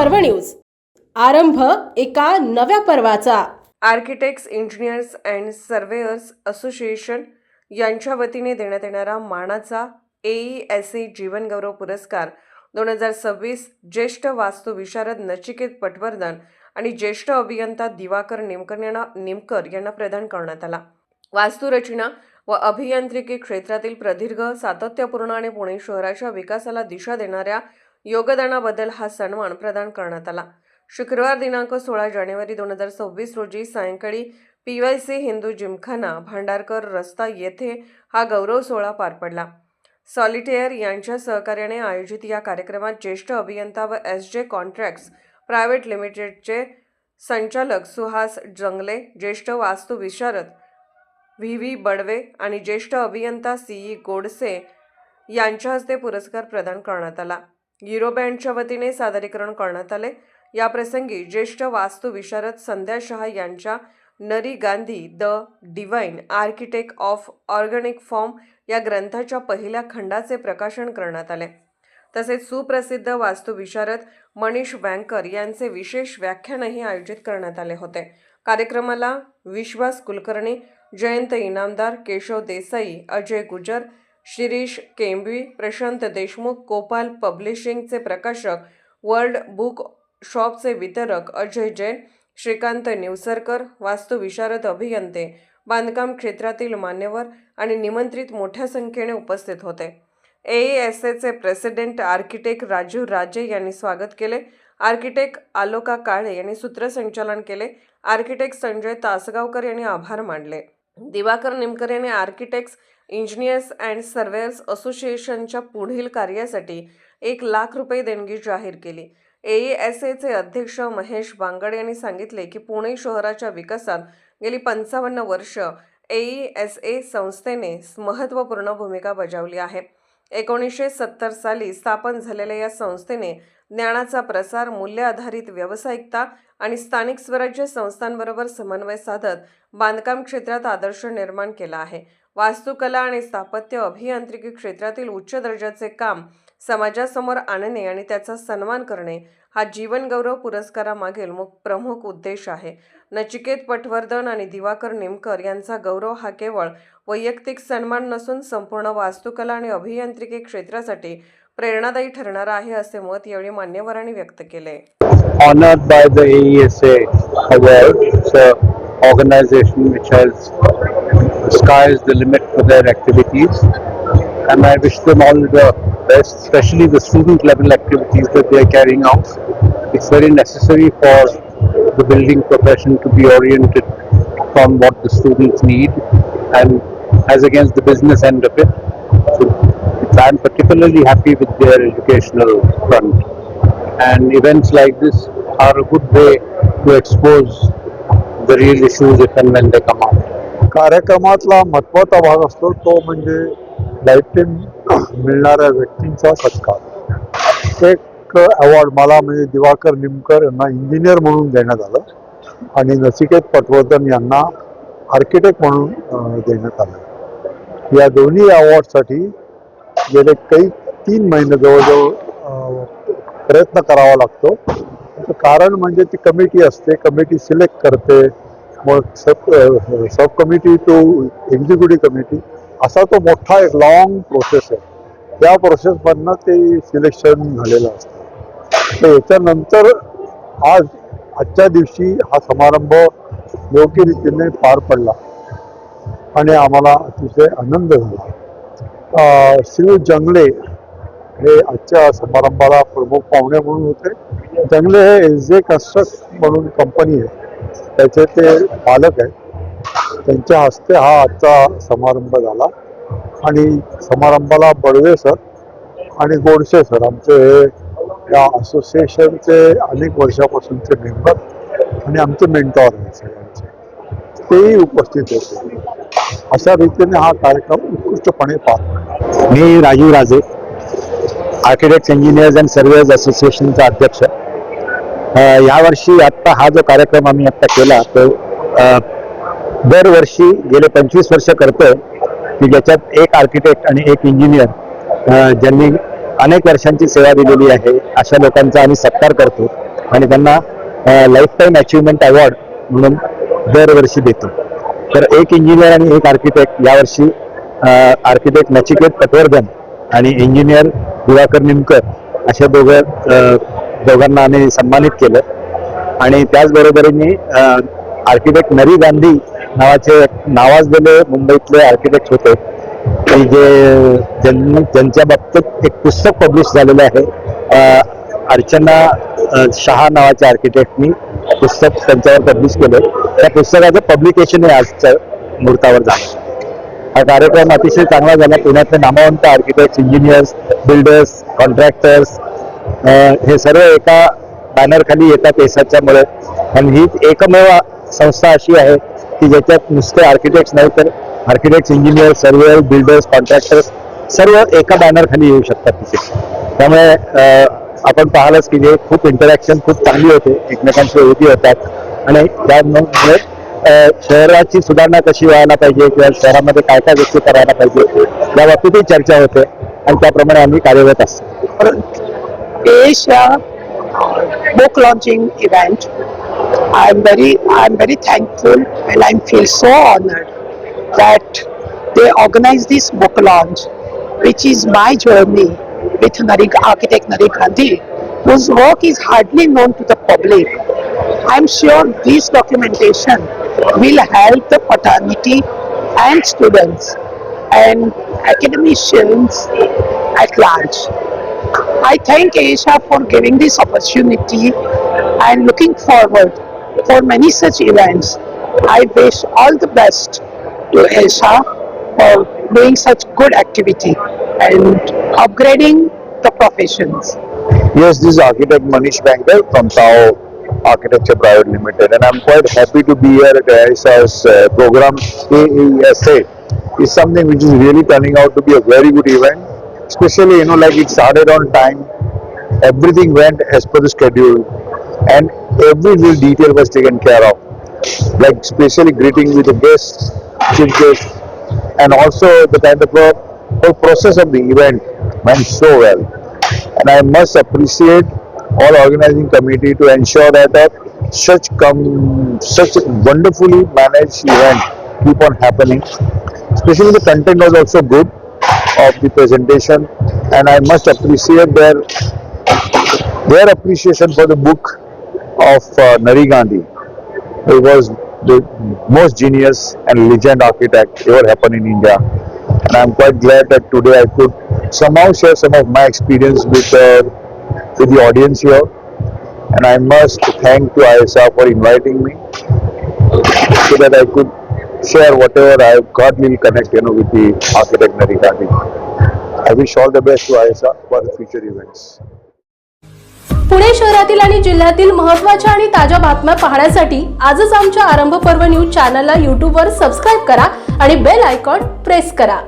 पर्व न्यूज. आरंभ एका नव्या पर्वाचा. Architects engineers and surveyors association यांच्या वतीने देण्यात येणारा मानाचा एई एस ए जीवनगौरव पुरस्कार दोन हजार सव्वीस ज्येष्ठ वास्तुविशारद नचिकेत पटवर्धन आणि ज्येष्ठ अभियंता दिवाकर नेमकर यांना निमकर यांना प्रदान करण्यात आला. वास्तुरचना व अभियांत्रिकी क्षेत्रातील प्रदीर्घ सातत्यपूर्ण आणि पुणे शहराच्या विकासाला दिशा देणाऱ्या योगदानाबद्दल हा सन्मान प्रदान करण्यात आला. शुक्रवार दिनांक सोळा जानेवारी दोन हजार सव्वीस रोजी सायंकाळी P Y C Hindu Gymkhana Bhandarkar रस्ता येथे हा गौरव सोहळा पार पडला. सॉलिटेअर यांच्या सहकार्याने आयोजित या कार्यक्रमात ज्येष्ठ अभियंता व एस जे कॉन्ट्रॅक्ट्स प्रायव्हेट लिमिटेडचे संचालक सुहास जंगले ज्येष्ठ वास्तुविशारद व्ही व्ही बडवे आणि ज्येष्ठ अभियंता सीई गोडसे यांच्या हस्ते पुरस्कार प्रदान करण्यात आला. युरो बँडच्या वतीने सादरीकरण करण्यात आले. याप्रसंगी ज्येष्ठ वास्तुविशारद संध्या शहा यांच्या Nari Gandhi the divine architect of organic form या ग्रंथाच्या पहिल्या खंडाचे प्रकाशन करण्यात आले. तसेच सुप्रसिद्ध वास्तुविशारद मनीष बँकर यांचे विशेष व्याख्यानही आयोजित करण्यात आले होते. कार्यक्रमाला विश्वास कुलकर्णी जयंत इनामदार केशव देसाई अजय गुजर शिरीष केम्बी प्रशांत देशमुख कोपाल पब्लिशिंगचे प्रकाशक वर्ल्ड बुक शॉपचे वितरक अजय जैन श्रीकांत निवसरकर वास्तुविशारद अभियंते बांधकाम क्षेत्रातील मान्यवर आणि निमंत्रित मोठ्या संख्येने उपस्थित होते. ए एस एचे प्रेसिडेंट आर्किटेक्ट राजीव राजे यांनी स्वागत केले. आर्किटेक्ट आलोका काळे यांनी सूत्रसंचालन केले. आर्किटेक्ट संजय तासगावकर यांनी आभार मानले. दिवाकर निमकर यांनी आर्किटेक्ट्स इंजिनियर्स अँड सर्वेअर्स असोसिएशनच्या पुढील कार्यासाठी एक लाख रुपये देणगी जाहीर केली. एस एचे अध्यक्ष महेश बांगड यांनी सांगितले की पुणे शहराच्या विकासात गेली पंचावन्न वर्ष एस ए संस्थेने महत्त्वपूर्ण भूमिका बजावली आहे. एकोणीसशे सत्तर साली स्थापन झालेल्या या संस्थेने ज्ञानाचा प्रसार मूल्य आधारित व्यावसायिकता आणि स्थानिक स्वराज्य संस्थांबरोबर समन्वय साधत बांधकाम क्षेत्रात आदर्श निर्माण केला आहे. वास्तुकला आणि स्थापत्य अभियांत्रिकी क्षेत्रातील उच्च दर्जाचे काम समाजासमोर आणणे आणि त्याचा सन्मान करणे हा जीवनगौरव पुरस्कारामागील मुख प्रमुख उद्देश आहे नचिकेत पटवर्धन आणि दिवाकर निमकर यांचा गौरव हा केवळ वैयक्तिक सन्मान नसून संपूर्ण वास्तुकला आणि अभियांत्रिकी क्षेत्रासाठी प्रेरणादायी ठरणार आहे असे मत यावेळी मान्यवरांनी व्यक्त केले honoured by the AESA award. Organisation which has sky is the limit for their activities. And I wish them all the best, especially the student level activities that they are carrying out. It's very necessary for the building profession to be oriented from what the students need and as against the business end of it. So I'm particularly happy with their educational front. and events like this are a good way to expose the real issues if and when they come out. कार्यक्रमातला महत्त्वाचा भाग असतो तो म्हणजे lifetime मिळणाऱ्या व्यक्तींचा सत्कार. एक अवॉर्ड मला म्हणजे दिवाकर निमकर यांना इंजिनियर म्हणून देण्यात आलं आणि नचिकेत पटवर्धन यांना आर्किटेक्ट म्हणून देण्यात आलं. या दोन्ही अवॉर्डसाठी गेले काही तीन महिने जवळजवळ प्रयत्न करावा लागतो. कारण म्हणजे ती कमिटी असते कमिटी सिलेक्ट करते. मग sub sub committee to executive committee असा तो मोठा एक लॉंग प्रोसेस आहे. त्या प्रोसेसमधनं ते सिलेक्शन झालेलं असतं. तर याच्यानंतर आज आजच्या दिवशी हा समारंभ योग्य रीतीने पार पडला. आणि आम्हाला अतिशय आनंद झाला. शिव श्री जंगले हे आजच्या समारंभाला प्रमुख पाहुणे म्हणून होते. जंगले हे एस जे कन्स्ट्रक्ट म्हणून कंपनी आहे. त्याचे ते पालक आहेत. त्यांच्या हस्ते हा आजचा समारंभ झाला. आणि समारंभाला बडवे सर आणि गोडसे सर आमचे हे या असोसिएशनचे अनेक वर्षापासूनचे मेंबर आणि आमचे मेंटॉर आहेत सगळ्यांचे तेही उपस्थित होते. अशा रीतीने हा कार्यक्रम उत्कृष्टपणे पार मी Rajeev Raje architect engineers and surveyors असोसिएशनचा अध्यक्ष. यावर्षी आत्ता हा जो कार्यक्रम आम्ही आत्ता केला तो दरवर्षी गेले पंचवीस वर्ष करतोय. की ज्याच्यात एक आर्किटेक्ट आणि एक इंजिनियर ज्यांनी अनेक वर्षांची सेवा दिलेली आहे अशा लोकांचा आम्ही सत्कार करतो आणि त्यांना लाईफ टाईम अचिव्हमेंट अवॉर्ड म्हणून दरवर्षी देतो. तर एक इंजिनियर आणि एक आर्किटेक्ट यावर्षी आर्किटेक्ट नचिकेत पटवर्धन आणि इंजिनियर दिवाकर निमकर अशा दोघं दोघांना आम्ही सन्मानित केलं. आणि त्याचबरोबरीने आर्किटेक्ट नरी गांधी नावाचे नावाजलेले मुंबईतले आर्किटेक्ट होते. की जे ज्यांनी ज्यांच्या बाबतीत एक पुस्तक पब्लिश झालेलं आहे अर्चना शहा नावाच्या आर्किटेक्टनी पुस्तक त्यांच्यावर पब्लिश केलं. त्या पुस्तकाचं पब्लिकेशन हे आजच्या मुहूर्तावर झालं. हा कार्यक्रम अतिशय चांगला झाला. पुण्यातले नामवंत आर्किटेक्ट इंजिनियर्स बिल्डर्स कॉन्ट्रॅक्टर्स हे सर्व एका बॅनर खाली येतात एसाच्यामुळे आणि ही एकमेव संस्था अशी आहे की ज्याच्यात नुसते आर्किटेक्ट्स नाही तर architect engineer surveyor builders contractors सर्व एका बॅनर खाली येऊ शकतात तिथे. त्यामुळे आपण पाहालच की जे खूप इंटरॅक्शन खूप चांगली होते एकमेकांशी ओळखी होतात. आणि त्यामुळे शहराची सुधारणा कशी व्हायला पाहिजे किंवा शहरामध्ये काय काय गोष्टी करायला पाहिजे या बाबतीतही चर्चा होते आणि त्याप्रमाणे आम्ही कार्यरत असतो. Asia book launching event. I'm very I'm very thankful and I feel so honored that they organize this book launch, which is my journey with architect Narik Gandhi, whose work is hardly known to the public. I'm sure this documentation will help the fraternity and students and academicians at large. I thank Asia for giving this opportunity and looking forward for many such events. I wish all the best to Asia for doing such good activity and upgrading the professions. Yes, this is architect Manish Bankar from Tao Architecture Private Limited, and I'm quite happy to be here at AISA's uh, program AESA. is something which is really turning out to be a very good event. Especially, you know, like it started on time, everything went as per the schedule, and every little detail was taken care of. Like, especially greeting with the guests, chief guests, and also the kind of whole process of the event went so well and I must appreciate all organizing committee to ensure that such come such wonderfully managed event keep on happening. Especially the content was also good of the presentation, and I must appreciate their their appreciation for the book of uh, Nari Gandhi. It was the most genius and legend architect ever happened in India and I'm quite glad that today I could somehow share some of my experience with uh, with the audience here. And I must thank to ISA for inviting me so that I could share whatever I've got little connect you know with the architect Nari I wish all the best to ISA for the future events. Pune शहरातील आणि जिल्ह्यातील महत्त्वाच्या आणि ताज्या बातम्या पाहण्यासाठी आजच आमच्या आरंभ पर्व न्यूज चॅनलला यूट्यूबवर सबस्क्राईब करा आणि बेल आयकॉन प्रेस करा